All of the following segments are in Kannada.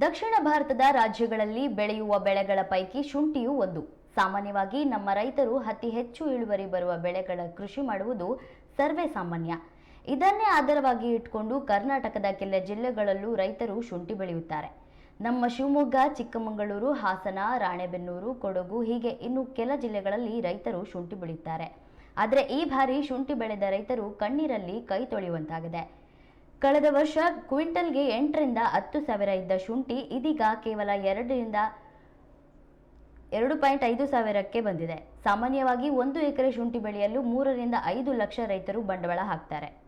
ದಕ್ಷಿಣ ಭಾರತದ ರಾಜ್ಯಗಳಲ್ಲಿ ಬೆಳೆಯುವ ಬೆಳೆಗಳ ಪೈಕಿ ಶುಂಠಿಯೂ ಒಂದು. ಸಾಮಾನ್ಯವಾಗಿ ನಮ್ಮ ರೈತರು ಅತಿ ಹೆಚ್ಚು ಇಳುವರಿ ಬರುವ ಬೆಳೆಗಳ ಕೃಷಿ ಮಾಡುವುದು ಸರ್ವೇ ಸಾಮಾನ್ಯ. ಇದನ್ನೇ ಆಧಾರವಾಗಿ ಇಟ್ಕೊಂಡು ಕರ್ನಾಟಕದ ಕೆಲ ಜಿಲ್ಲೆಗಳಲ್ಲೂ ರೈತರು ಶುಂಠಿ ಬೆಳೆಯುತ್ತಾರೆ. ನಮ್ಮ ಶಿವಮೊಗ್ಗ, ಚಿಕ್ಕಮಗಳೂರು, ಹಾಸನ, ರಾಣೆಬೆನ್ನೂರು, ಕೊಡಗು ಹೀಗೆ ಇನ್ನು ಕೆಲ ಜಿಲ್ಲೆಗಳಲ್ಲಿ ರೈತರು ಶುಂಠಿ ಬೆಳೆಯುತ್ತಾರೆ. ಆದರೆ ಈ ಬಾರಿ ಶುಂಠಿ ಬೆಳೆದ ರೈತರು ಕಣ್ಣೀರಲ್ಲಿ ಕೈ ತೊಳೆಯುವಂತಾಗಿದೆ. ಕಳೆದ ವರ್ಷ ಕ್ವಿಂಟಲ್ಗೆ ಎಂಟರಿಂದ ಹತ್ತು ಸಾವಿರ ಇದ್ದ ಶುಂಠಿ ಇದೀಗ ಕೇವಲ ಎರಡರಿಂದ ಎರಡು ಪಾಯಿಂಟ್ ಐದು ಸಾವಿರಕ್ಕೆ ಬಂದಿದೆ. ಸಾಮಾನ್ಯವಾಗಿ ಒಂದು ಎಕರೆ ಶುಂಠಿ ಬೆಳೆಯಲು ಮೂರರಿಂದ ಐದು ಲಕ್ಷ ರೈತರು ಬಂಡವಾಳ ಹಾಕ್ತಾರೆ.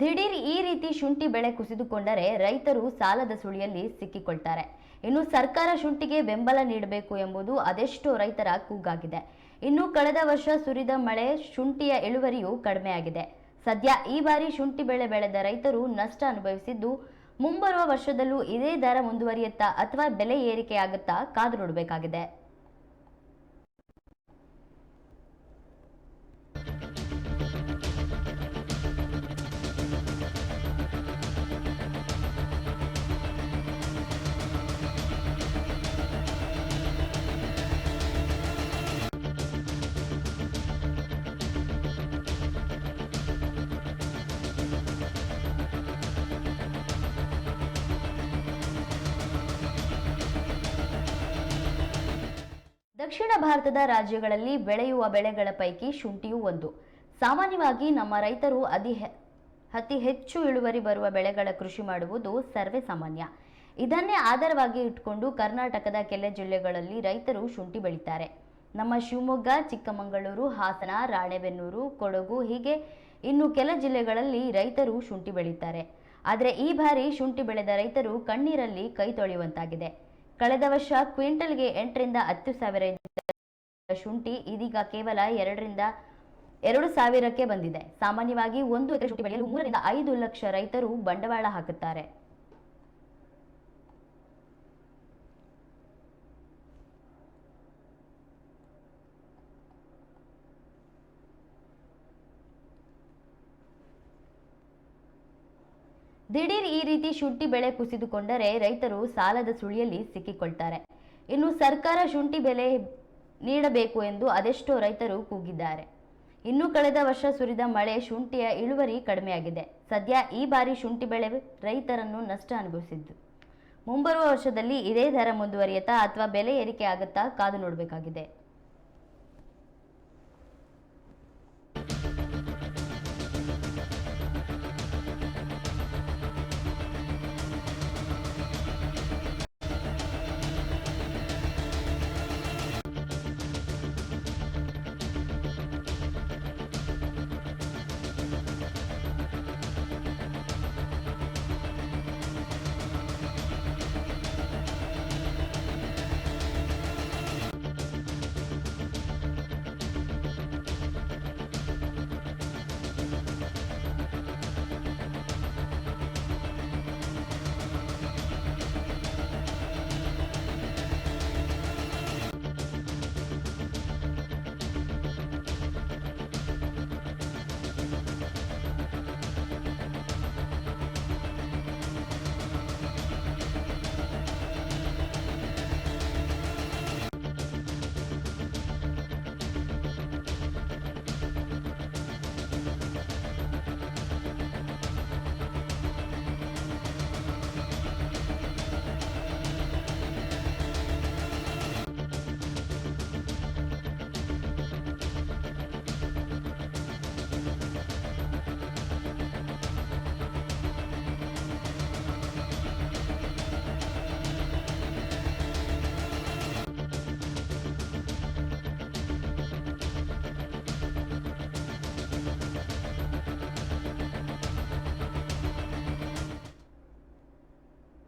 ದಿಢೀರ್ ಈ ರೀತಿ ಶುಂಠಿ ಬೆಳೆ ಕುಸಿದುಕೊಂಡರೆ ರೈತರು ಸಾಲದ ಸುಳಿಯಲ್ಲಿ ಸಿಕ್ಕಿಕೊಳ್ತಾರೆ. ಇನ್ನು ಸರ್ಕಾರ ಶುಂಠಿಗೆ ಬೆಂಬಲ ನೀಡಬೇಕು ಎಂಬುದು ಅದೆಷ್ಟೋ ರೈತರ ಕೂಗಾಗಿದೆ. ಇನ್ನು ಕಳೆದ ವರ್ಷ ಸುರಿದ ಮಳೆ ಶುಂಠಿಯ ಇಳುವರಿಯು ಕಡಿಮೆಯಾಗಿದೆ. ಸದ್ಯ ಈ ಬಾರಿ ಶುಂಠಿ ಬೆಳೆ ಬೆಳೆದ ರೈತರು ನಷ್ಟ ಅನುಭವಿಸಿದ್ದು, ಮುಂಬರುವ ವರ್ಷದಲ್ಲೂ ಇದೇ ದರ ಮುಂದುವರಿಯುತ್ತಾ ಅಥವಾ ಬೆಲೆ ಏರಿಕೆಯಾಗುತ್ತಾ ಕಾದು ನೋಡಬೇಕಾಗಿದೆ. ದಕ್ಷಿಣ ಭಾರತದ ರಾಜ್ಯಗಳಲ್ಲಿ ಬೆಳೆಯುವ ಬೆಳೆಗಳ ಪೈಕಿ ಶುಂಠಿಯೂ ಒಂದು. ಸಾಮಾನ್ಯವಾಗಿ ನಮ್ಮ ರೈತರು ಅತಿ ಅತಿ ಹೆಚ್ಚು ಇಳುವರಿ ಬರುವ ಬೆಳೆಗಳ ಕೃಷಿ ಮಾಡುವುದು ಸರ್ವೇ ಸಾಮಾನ್ಯ. ಇದನ್ನೇ ಆಧಾರವಾಗಿ ಇಟ್ಕೊಂಡು ಕರ್ನಾಟಕದ ಕೆಲ ಜಿಲ್ಲೆಗಳಲ್ಲಿ ರೈತರು ಶುಂಠಿ ಬೆಳೀತಾರೆ. ನಮ್ಮ ಶಿವಮೊಗ್ಗ, ಚಿಕ್ಕಮಗಳೂರು, ಹಾಸನ, ರಾಣೆಬೆನ್ನೂರು, ಕೊಡಗು ಹೀಗೆ ಇನ್ನು ಕೆಲ ಜಿಲ್ಲೆಗಳಲ್ಲಿ ರೈತರು ಶುಂಠಿ ಬೆಳೀತಾರೆ. ಆದರೆ ಈ ಬಾರಿ ಶುಂಠಿ ಬೆಳೆದ ರೈತರು ಕಣ್ಣೀರಲ್ಲಿ ಕೈ ತೊಳೆಯುವಂತಾಗಿದೆ. ಕಳೆದ ವರ್ಷ ಕ್ವಿಂಟಲ್ಗೆ ಎಂಟರಿಂದ ಹತ್ತು ಸಾವಿರ ಶುಂಠಿ ಇದೀಗ ಕೇವಲ ಎರಡರಿಂದ ಎರಡು ಸಾವಿರಕ್ಕೆ ಬಂದಿದೆ. ಸಾಮಾನ್ಯವಾಗಿ ಒಂದು ಎಕರೆ ಶುಂಠಿ ಬೆಳೆಯಲು ಮೂರರಿಂದ ಐದು ಲಕ್ಷ ರೈತರು ಬಂಡವಾಳ ಹಾಕುತ್ತಾರೆ. ದಿಢೀರ್ ಈ ರೀತಿ ಶುಂಠಿ ಬೆಳೆ ಕುಸಿದುಕೊಂಡರೆ ರೈತರು ಸಾಲದ ಸುಳಿಯಲ್ಲಿ ಸಿಕ್ಕಿಕೊಳ್ತಾರೆ. ಇನ್ನು ಸರ್ಕಾರ ಶುಂಠಿ ಬೆಲೆ ನೀಡಬೇಕು ಎಂದು ಅದೆಷ್ಟೋ ರೈತರು ಕೂಗಿದ್ದಾರೆ. ಇನ್ನು ಕಳೆದ ವರ್ಷ ಸುರಿದ ಮಳೆ ಶುಂಠಿಯ ಇಳುವರಿ ಕಡಿಮೆಯಾಗಿದೆ. ಸದ್ಯ ಈ ಬಾರಿ ಶುಂಠಿ ಬೆಳೆ ರೈತರನ್ನು ನಷ್ಟ ಅನುಭವಿಸಿದ್ದು. ಮುಂಬರುವ ವರ್ಷದಲ್ಲಿ ಇದೇ ದರ ಮುಂದುವರಿಯುತ್ತಾ ಅಥವಾ ಬೆಲೆ ಏರಿಕೆ ಆಗುತ್ತಾ ಕಾದು ನೋಡಬೇಕಾಗಿದೆ.